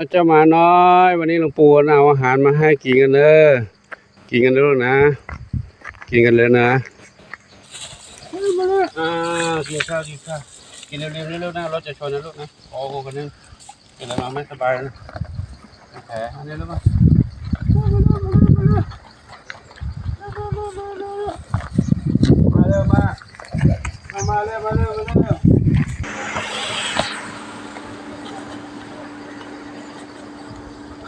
เจ้ามาน้อย วันนี้หลวงปู่เอาอาหารมาให้กินกันเนอกินกันด้วยนะ กินกันเลยนะมาเลยอ่ากินข้าวกินข้าวกินเร็วๆเร็วๆนะเราจะชนนะลูกนะโอ้โหคนนึงเป็นอะไรมาไม่สบายนะแผลอันนี้แล้วมมาเร็วมามาเร็วมาเร็วมาเร็ว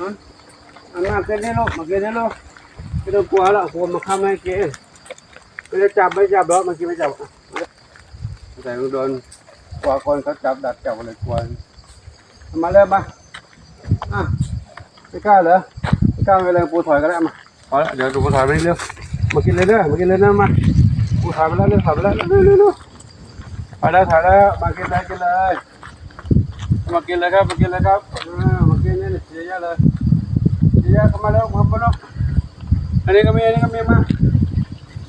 ฮะอันนั้นเกินได้ลูกมาเกินได้ลูกไม่ต้องกลัวแล้วผมมาค้ำให้กินไม่ได้จับไม่จับหรอกเมื่อกี้ไม่จับแต่โดนกลัวคนเขาจับดัดจับอะไรกลัวมาเร็วมาอะไม่กล้าเหรอไม่กล้าไปเลยปูถอยก็ได้มาพอแล้วเดี๋ยวดูปูถอยไปเร็วมากินเลยเด้อมากินเลยนะมาปูถอยไปแล้วเร็วถอยไปแล้วเร็วเร็วเร็วถอยแล้วถอยแล้วมากินเลยกินเลยมากินเลยครับมากินเลยครับอ่ามากินนี่ เสียเยอะเลยเสียเยอะเข้ามาแล้วมามาแล้วอันนี้ก็มีอันนี้ก็มีมา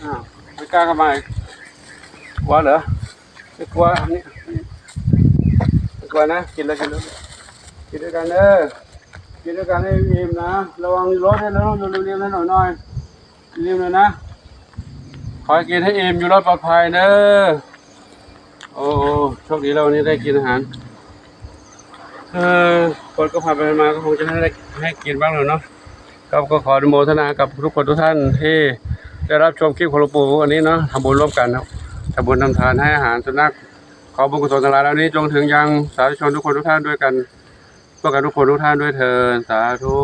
อ้าไม่กล้าเข้ามาอีกกลัวเหรอไม่กลัวอันนี้ไม่กลัวนะกินเลยกินเลยกินด้วยกันเด้อกินด้วยกันให้อิ่มนะระวังรถให้แล้วเร็วๆหน่อยหน่อยๆรียบเลยนะขอให้กินให้อิ่มอยู่รอดปลอดภัยเด้อโอ้โหโชคดีเราวันนี้ได้กินอาหาร ออคนก็ผ่านไปมาก็คงจะให้ให้กินบ้างแล้วเนาะครับก็ขออนุโมทนากับทุกคนทุกท่านที่ได้รับชมคลิปของหลวงปู่วันนี้เนาะทำบุญร่วมกันครับทำบุญทำทานให้อาหารสุนัขขอบุญกุศลทั้งหลายเหล่านี้จงถึงยังสาธุชนทุกคนทุกท่านด้วยกันพวกกันทุกคนทุกท่านด้วยเถิดสาธุ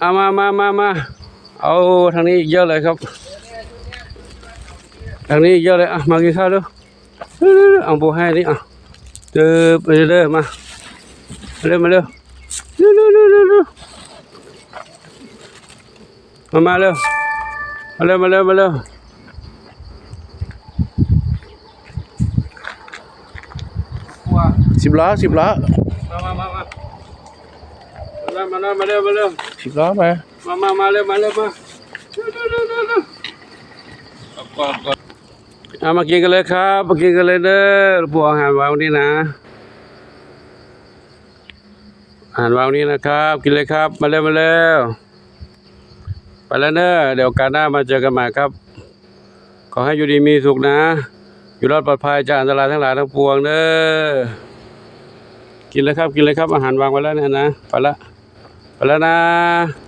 เอามามามามาเอาทางนี้อีกเยอะเลยครับ ทางนี้อีกเยอะเลยอะมากินข้าวดูเร็วๆๆเอาปูให้นี่อะเจอไปเรื่อยๆมาเร็วมาเร็วเร็วเร็วเร็วเร็วเร็วมามาเร็วมาเร็วมาเร็วมาเร็วว้าสิบล้อสิบล้อมามามามามาเร็วมาเร็วมาเร็ว สิบล้อไปมามามาเร็วมาเร็วมาเร็วเร็วเร็วเร็วเอามากินกันเลยครับมากินกันเลยเด้อพวกอาหารวางนี่นะอาหารวางนี้นะครับ กินเลยครับ มาเร็วมาเร็วไปแล้วเนอะเดี๋ยวการหน้ามาเจอกันใหม่ครับ ขอให้อยู่ดีมีสุขนะ อยู่รอดปลอดภัยจากอันตรายทั้งหลายทั้งปวงเด้อกินเลยครับ กินเลยครับ อาหารวางไว้แล้วเนี่ยนะ ไปละ ไปแล้วนะ